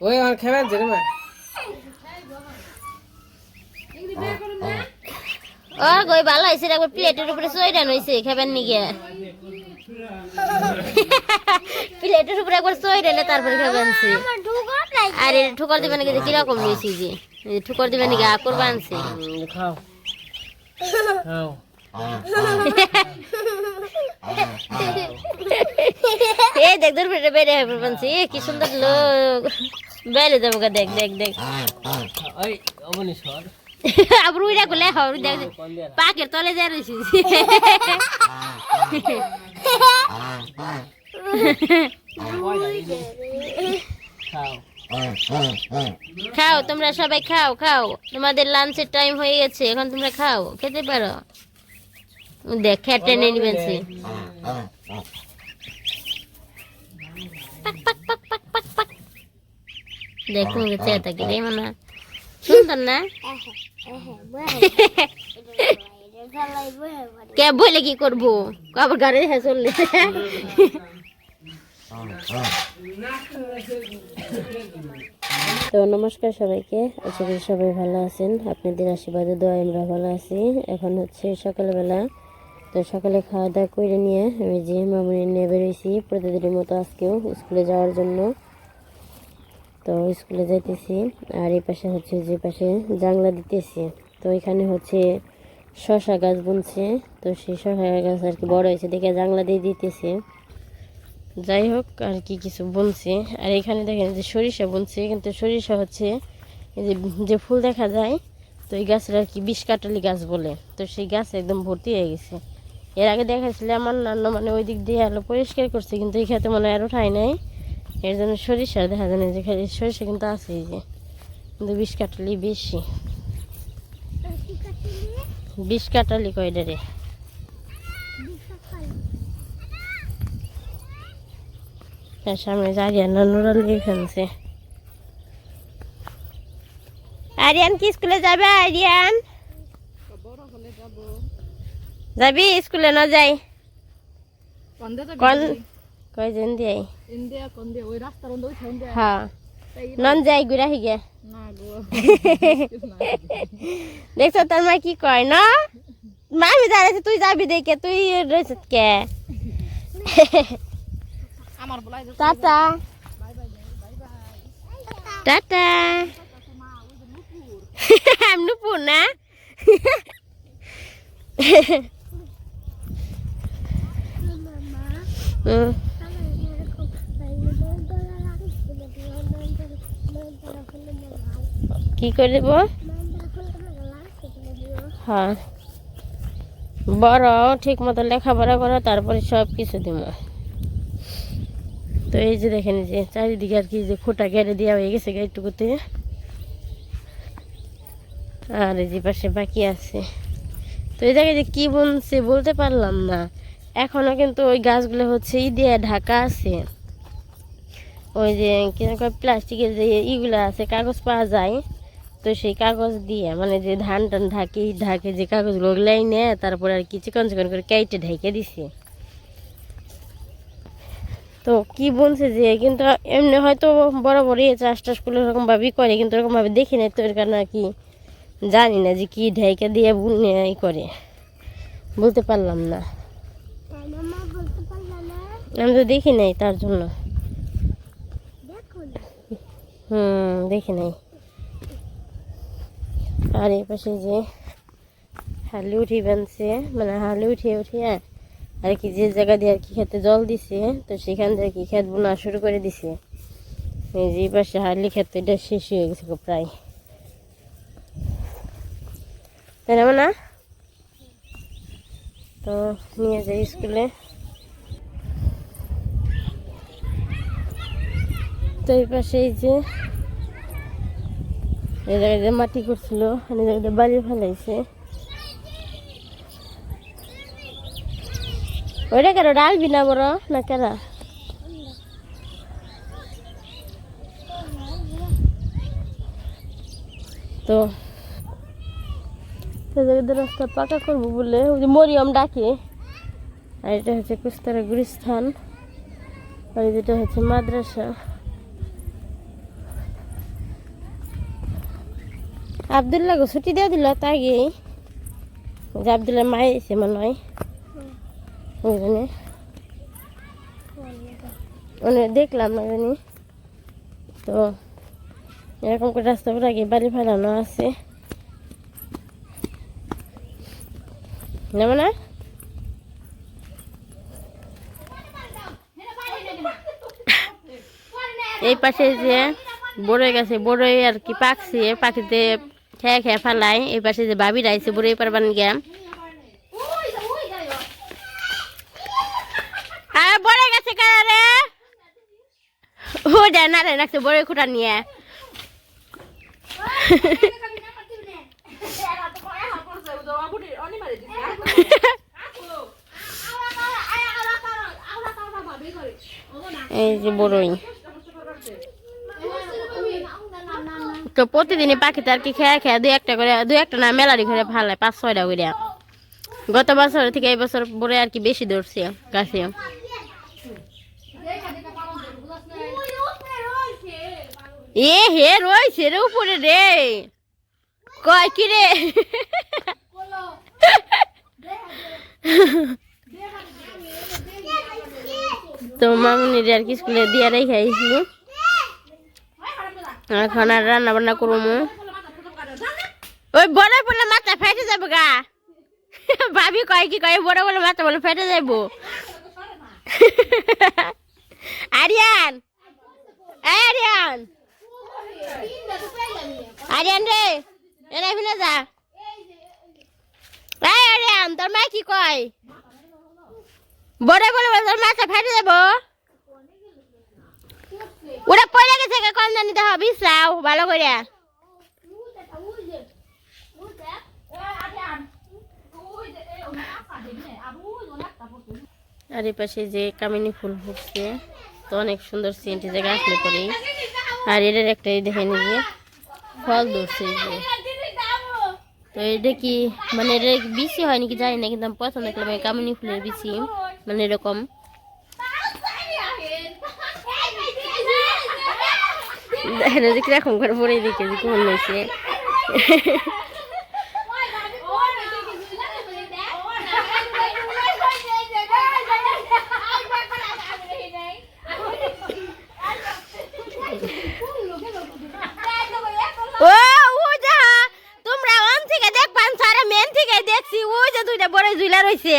ওই আমার খেবেন যে রে মা ও গই ভালো হয়েছে রে, একবার প্লেটের উপরে সইডান হয়েছে খাবেন নি গিয়া প্লেটের উপরে একবার সইডালে তারপরে খাবেন সে আর এটা ঠুকর দিবেন নাকি? যে কীরকম নিয়েছি যে? ঠুকর দিবেন নাকি? আকর বানছে খাও। খাও। এই দেখ দূর বেড়ে বেড়ে হবে বানছে এ কি সুন্দর লোক বেড়ে যাব দেখ দেখ দেখ আবার উইরা গুলে হর দেখ পাকের তলে যা রয়েছি খাও তোমরা সবাই খাও খাও তোমাদের লাঞ্চের টাইম হয়ে গেছে এখন তোমরা খাও খেতে পারো দেখ টেনে নিবেন সে। পাক পাক পাক পাক পাক পাক দেখ তোমাকে চেয়ে থাকি রে মানে সুন্দর না? কে বলে কি করব? আবার গাড়ি হ্যাঁ চললে। তো নমস্কার সবাইকে, আশা করি সবাই ভালো আছেন। আপনাদের আশীর্বাদে দোয়া আমরা ভালো আছি। এখন হচ্ছে সকালবেলা তো সকালে খাওয়া দাওয়া করে নিয়ে আমি যে মামুনি নিয়ে বেরোইছি, প্রতিদিনের মতো আজকেও স্কুলে যাওয়ার জন্য। তো স্কুলে যাইতেছি, আর এই পাশে হচ্ছে যে পাশে জাংলা দিতেছি। তো এখানে হচ্ছে শশা গাছ বুনছে, তো সেই শশা গাছ আর কি বড় হয়েছে দেখে জাংলা দিয়ে দিতেছে। যাই হোক, আর কি কিছু বুনছে। আর এখানে দেখেন যে সরিষা বুনছে, কিন্তু সরিষা হচ্ছে এই যে যে ফুল দেখা যায়, তো এই গাছের আর কি বিষ কাটালি গাছ বলে। তো সেই গাছ একদম ভর্তি হয়ে গেছে। এর আগে দেখাচ্ছিল আমার নান্ন মানে ওই দিক দিয়ে আলো পরিষ্কার করছে, কিন্তু এই খেতে মনে হয় আর উঠায় নাই। এর জন্য সরিষা দেখা যায় না যে খালি সরিষা কিন্তু আছে এই যে। কিন্তু বিষ কাটালি বেশি। বিষ কাটালি কয়টা রে? তার সামনে আরিয়ান নানুরা লিখে ফেলছে আরিয়ান কি স্কুলে যাবে, আরিয়ান? যাবি? স্কুলে না যাই। কোন কয়জন দিয়ে ইন্ডিয়া কোন দিয়ে ওই রাস্তার মধ্যে ওই ঠাউন দিয়ে হ্যাঁ। নন যাই ঘুরা হিগে দেখছ তোর মা কি কয় না? মা আমি দাঁড়াইছি তুই যাবি দেখে তুই রয়েছে কে? টাটা। টাটা। আমি নুপুর না হুম কি করে দেবো হ্যাঁ। বড়, ঠিক মতো লেখাপড়া করো, তারপরে সব কিছু দিব। তো এই যে দেখেন যে, চারিদিকে আর কি যে খোটা গেড়ে দেওয়া হয়ে গেছে গাইটুকুতে আর এই যে পাশে বাকি আছে। তো এই জায়গায় যে কি বলছে বলতে পারলাম না। এখনও কিন্তু ওই গাছগুলো হচ্ছে ই দিয়ে ঢাকা আছে। ওই যে কীরকম প্লাস্টিকের যে ইগুলো আছে, কাগজ পাওয়া যায়। তো সেই কাগজ দিয়ে মানে যে ধান টান ঢাকি, ঢাকে যে কাগজগুলো ওগুলাই নেয় তারপরে আর কি চিকন চিকন করে কেটে ঢেকে দিছে। তো কি বলছে যে কিন্তু এমনি হয়তো বড় বড় এই চাষ টাস করলে ওরকম ভাবেই করে, কিন্তু ওরকম ভাবে দেখি না তো, এর কারণে আর কি জানি না যে কি ঢেকে দিয়ে ই করে। বলতে পারলাম না। আমি তো দেখি নাই তার জন্য। হুম দেখি নাই। আর এই পাশে যে হালি উঠি বানছে মানে হালি উঠিয়ে উঠিয়ে আর কি যে জায়গা দিয়ে আর কি খেতে জল দিছে তো সেখান থেকে কি খেত বোনা শুরু করে দিছে। এই যে পাশে হালি খেতে এটা শেষ হয়ে গেছে প্রায়। তাই না না তো নিয়ে যাই স্কুলে। তো এই পাশে এই যে, এই জায়গায় মাটি করছিল, এই জায়গায় বাড়ি ফেলাইছে। ওইটা কেন, ডালবি না বড়, না কেন তো জায়গাতে রাস্তা পাকা করব বলে, ওই যে মরিয়ম ডাকে। আর এটা হচ্ছে কুস্তারা গুরিস্থান। আর যেটা হচ্ছে মাদ্রাসা। আবদুল্লাহ গো ছুটি দিয়ে দিল, তাই গিয়ে যে আবদুল্লাহ মাই এসে মনে হয়। ওই জন্য মানে দেখলাম না জানি। তো এরকম করে রাস্তা পর আগে বাড়ি ফেলানো আছে। না? এই পাশে যে বড়ই গাছে বড়ই আর কি পাকছে, পাখিতে খেয়ে খেয়ে ফেলায় এই পাশে যে বাবি রাইছে বড়ই পারবান গিয়া। আর বড়ই গাছে কারা রে? ও যায় না রে খুঁটা নিয়ে। এই যে বড়ই। তো প্রতিদিনই পাখিতে আর কি খেয়া খেয়া দুই একটা করে, দুই একটা না মেলারি করে ভালো পাঁচ, ছয়টা করে গত বছর থেকে এই বছর বড় আর কি বেশি ধরছে গাছে এ হে, রয়েছে রে উপরে রে। কয় কি রে? তো মামুনির আর কি স্কুলে দিয়ে রেখে আইছি। এখন আর রান্না বান্না করব। ওই বড় বলে মাথা ফেটে যাবে গা। ভাবি কয় কি কয়, বড় বলে মাথা বলে ফেটে যাইব। আরিয়ান আরিয়ান। আরিয়ান রে, এনে ফিরে যা। আরিয়ান, তোর মা কি কয়? বড় বলে তোর মাথা ফেটে যাব। ওরা পড়ে গেছে কে কম জানি ভালো করে আর এই পাশে যে কামিনী ফুল ফুটছে, তো অনেক সুন্দর সেন্ট যে গাছলে পরে আর এটার একটা দেখে নিজে ফল ধরছে যে। তো এটা কি মানে এটা বিচি হয় নাকি জানি না, কিন্তু আমি পছন্দ করলাম কামিনী ফুলের বিচি। মানে এরকম। দেখেন যে কীরকম করে পরে দিকে যে হয়েছে।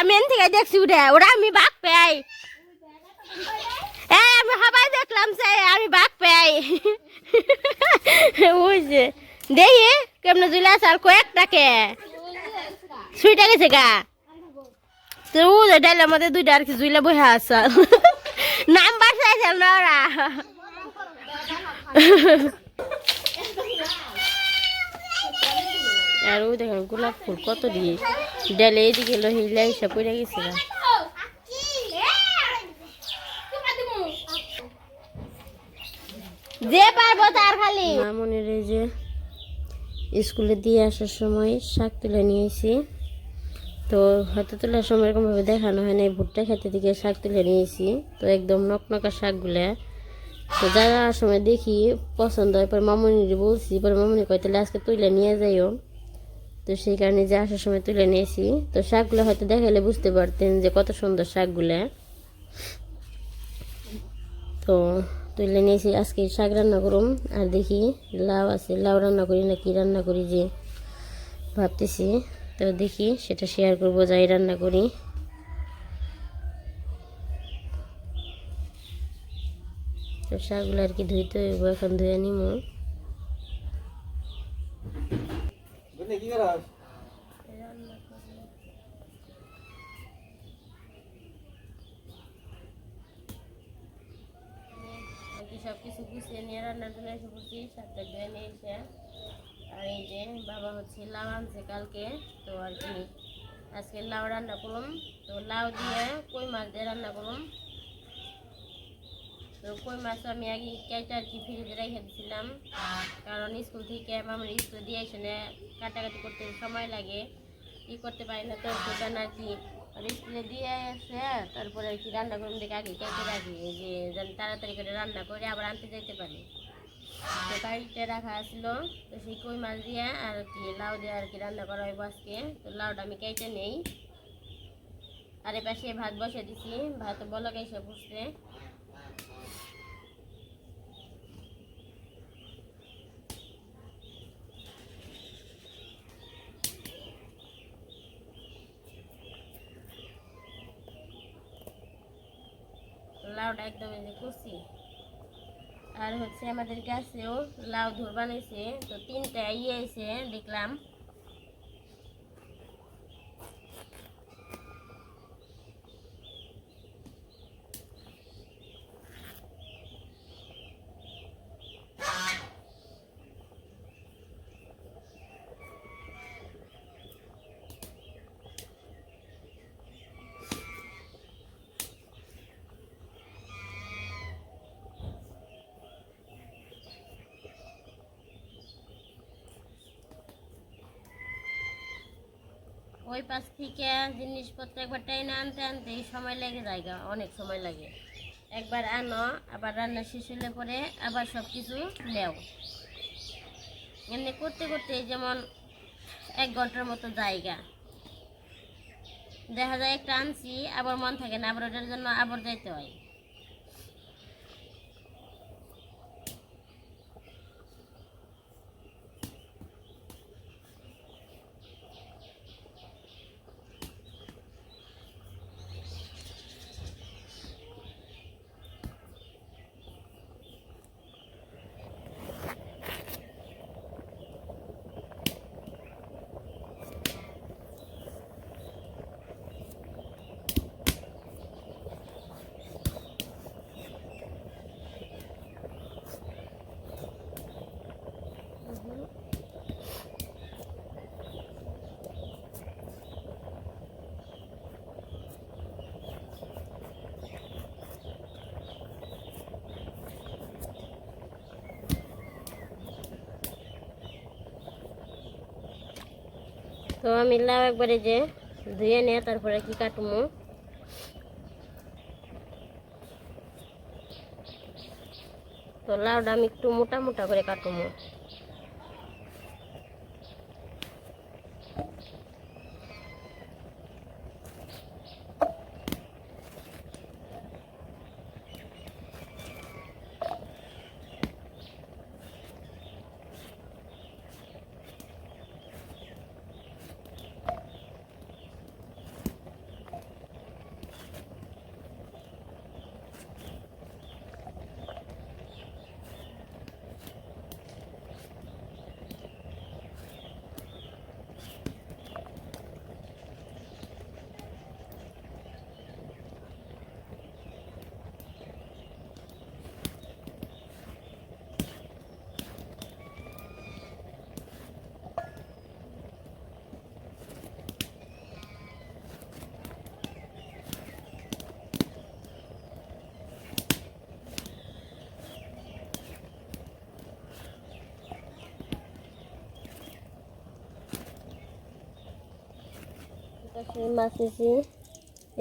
আমি মেন থেকে দেখছি ওটা, ওরা আমি বাঘ পাই এই আমি হাবাই দেখলাম সে আমি বাঘ পাই ওই যে দেখি কেমনে জুইলা আছে আর কয়েকটাকে সুইটা গেছে গা তো মধ্যে দুইটা আর কি জুইলা বসে আছে। নাম বাসাইছে না ওরা? আর ওই দেখেন গোলাপ ফুল কত দিয়ে। ডালে এইদিকে লো হিলা পড়ে গেছে গা। যে পারব তার খালি। মামনের এই যে স্কুলে দিয়ে আসার সময় শাক তুলে নিয়েছি তো হাতে তোলার সময় এরকমভাবে দেখানো হয় না, এই ভুট্টা খেতে থেকে শাক তুলে নিয়েছি। তো একদম নকনকা শাকগুলা। তো যারা সময় দেখি পছন্দ হয় পরে মামনির বলছি পরে মামনি কয় তাহলে আজকে তুলে নিয়ে যাইও। তো সেই কারণে যে আসার সময় তুলে নিয়েছি। তো শাকগুলো হয়তো দেখালে বুঝতে পারতেন যে কত সুন্দর শাকগুলো। তো তুলে নিয়েছি, আজকে শাক রান্না করুম। আর দেখি লাউ আছে, লাউ রান্না করি না কি রান্না করি যে ভাবতেছি। তো দেখি সেটা শেয়ার করব যাই রান্না করি। তো শাকগুলো আর কি ধুইতে হইব এখন ধুয়ে কি সব কিছু গুছিয়ে নিয়ে রান্না চলে এসে সাতটা ধুয়ে নিয়ে এসে। আর এই যে বাবা হচ্ছে লাউ আনছে কালকে, তো আর কি। আজকে লাউ রান্না করুম, তো লাউ দিয়ে কই মাছ দিয়ে রান্না করুম? তো কই মাছ আমি আগে কেটে আর কি ফ্রিজে রেখে দিয়েছিলাম কারণ স্কুল থেকে আমার স্কুলে দিয়ে এসে কাটাকাটি করতে সময় লাগে, ই করতে পারি না, তো সেখানে আর কি। স্কুলে দিয়ে এসে তারপরে আর কি রান্না করুন দেখে আগে কেটে রাখি যে যেন তাড়াতাড়ি করে রান্না করে আবার আনতে যেতে পারি। তো বাড়িতে রাখা ছিল তো সেই কই মাছ দিয়ে আর কি লাউ দিয়ে আর কি রান্না করা হইব আজকে তো লাউটা আমি কেটে নেই আর পাশে ভাত বসে দিছি ভাত বলক এসে বসছে লাউটা একদম কুচি আর হচ্ছে আমাদের কাছেও লাউ ধর বানাইছে তো তিনটা ইয়ে এসে দেখলাম। ওই পাশ থেকে জিনিসপত্র একবার টাইনে আনতে আনতে সময় লেগে যায় অনেক সময় লাগে। একবার আনো, আবার রান্না শেষ হলে পরে আবার সব কিছু নেও। এমনি করতে করতে যেমন এক ঘণ্টার মতো জায়গা। দেখা যায় একটা আনছি, আবার মন থাকে না, আবার ওটার জন্য আবার যাইতে হয়। তো আমি লাউ একবারে যে ধুয়ে নিয়ে তারপরে কি কাটবো তো লাউটা আমি একটু মোটা মোটা করে কাটবো মাছ নিছি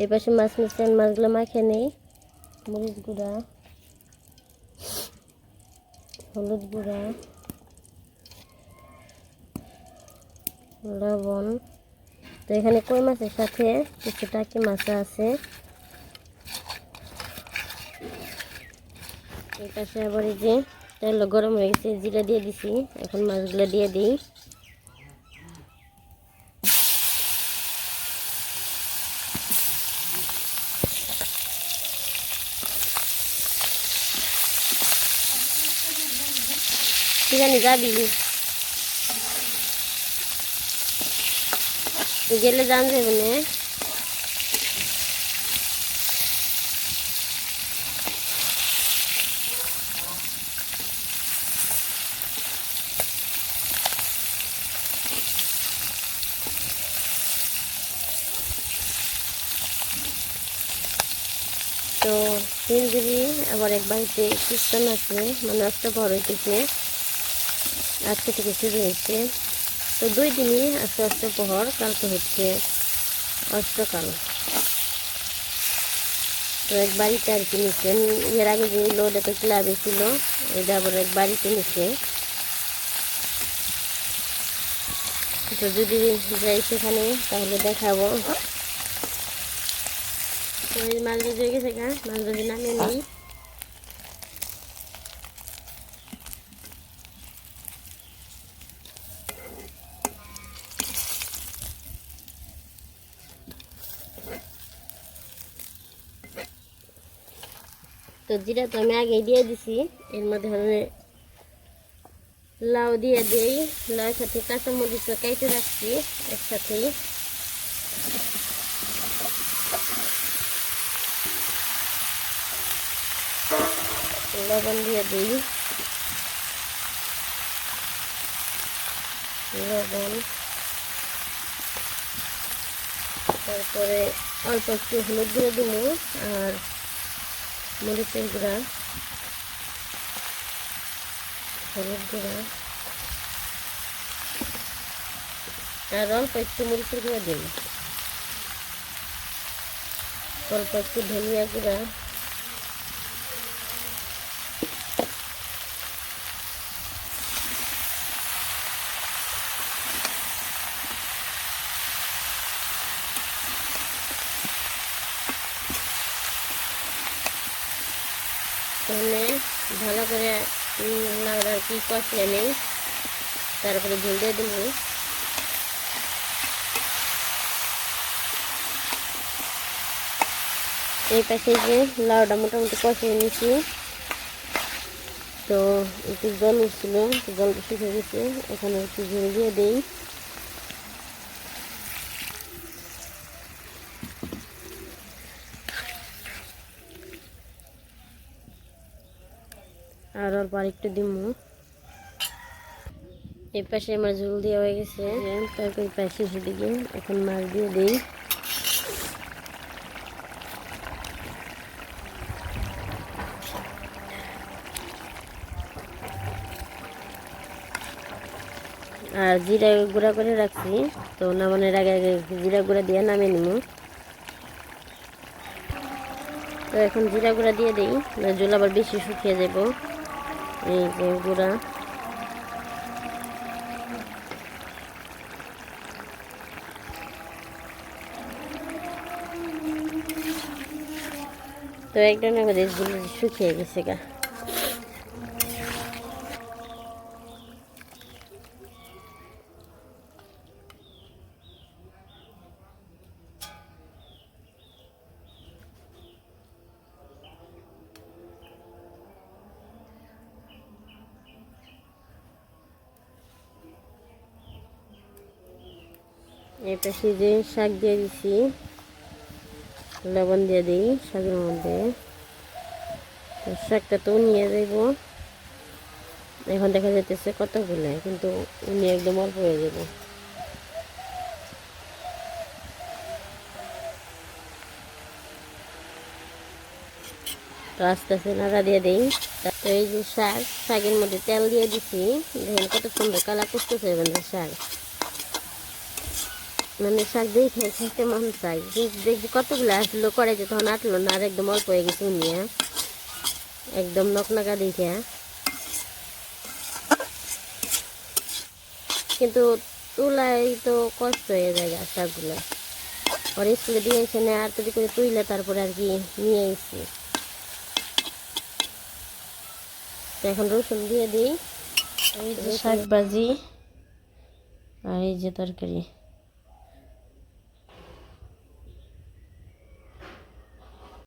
এই পাশে মাছ নিচ্ছি আর মাছগুলো মাখিয়ে নেই। মরিচ গুঁড়া, হলুদ গুঁড়া, লবণ। তো এখানে কই মাছের সাথে কিছু টাকি মাছ আছে। এই পাশে আবার এই যে তেল গরম হয়ে গেছে, জিরা দিয়ে দিছি। এখন মাছগুলো দিয়ে দিই। তুই জানি যাবি তুই গেলে জান যাবে না তো তিনজুরি আবার এক বাড়িতে খ্রিস্টান আছে মানে একটা বড় হইতেছে আজকে থেকে শুরু হয়েছে। তো দুই দিনই আস্তে আস্তে প্রহর কালকে হচ্ছে অষ্টকাল। তো এক বাড়িতে আর কি নিচ্ছে এর আগে যে লোড তো ক্লাবে ছিল এটা আবার এক বাড়িতে নিচ্ছে তো যদি যাই সেখানে, তাহলে দেখাবো। তো এই মাছ ধরে গেছে গা, মাছ ধরে নামে নেই। জিরা তো আমি আগে দিয়ে দিছি। এর মধ্যে লাউ দিয়ে দিই। লাউ সাথে কাঁচামরিচ কাইটে রাখছি একসাথেই। লবণ দিয়ে দিই। লবণ। তারপরে অল্প একটু হলুদ দিয়ে দিব। আর মরিচের গুঁড়া হলুদ গুঁড়া আর অল্প একটু মরিচের গুঁড়া দিন অল্প একটু ধনিয়া গুঁড়া তাহলে ভালো করে আর কি কষিয়ে নেই। তারপরে ঝুল দিয়ে দেবো। এই পাশে যে লাউটা মোটামুটি কষিয়ে নিয়েছি। তো একটু জল উঠছিল, জলটা শুকিয়ে গেছে। এখানে একটু ঝুল দিয়ে দিই। অল্প আরেকটু দিমু। এই পাশে আমার ঝুল দেওয়া হয়ে গেছে। তরকারি প্রায় শেষের দিকে এখন মাছ দিয়ে দিই। আর জিরা গুঁড়া করে রাখছি। তো নামানোর আগে আগে জিরা গুঁড়া দিয়ে নামিয়ে নিব তো এখন জিরা গুঁড়া দিয়ে দিই। জল আবার বেশি শুকিয়ে যাব। এই যে তো একদম আমাদের শুকিয়ে গেছে গা। এটা সিজে শাক দিয়ে দিছি, লবণ দিয়ে দিই শাকের মধ্যে। শাকটা তো নিয়ে যাইব। এখন দেখা যাইতেছে কতগুলো, কিন্তু উনি একদম অল্প হয়ে যাব আস্তে আস্তে নাড়া দিয়ে দিই। তো এই যে শাক, শাকের মধ্যে তেল দিয়ে দিছি। দেখেন কত সুন্দর কালার করতেছে মানে শাক। মানে শাক দেখে খেতে মন চাই দেখবি কতগুলো আসলো, করে যে তখন আটলো না, আর একদম অল্প হয়ে গেছে নিয়ে একদম নকনাকা দেখে কিন্তু তুলাই তো কষ্ট হয়ে যায় শাকগুলো। ওর স্কুলে দিয়ে এসে না, আর তৈরি করে তুইলে, তারপরে আর কি নিয়ে এসছি এখন রসুন দিয়ে দিই। শাক ভাজি, আর এই যে তরকারি।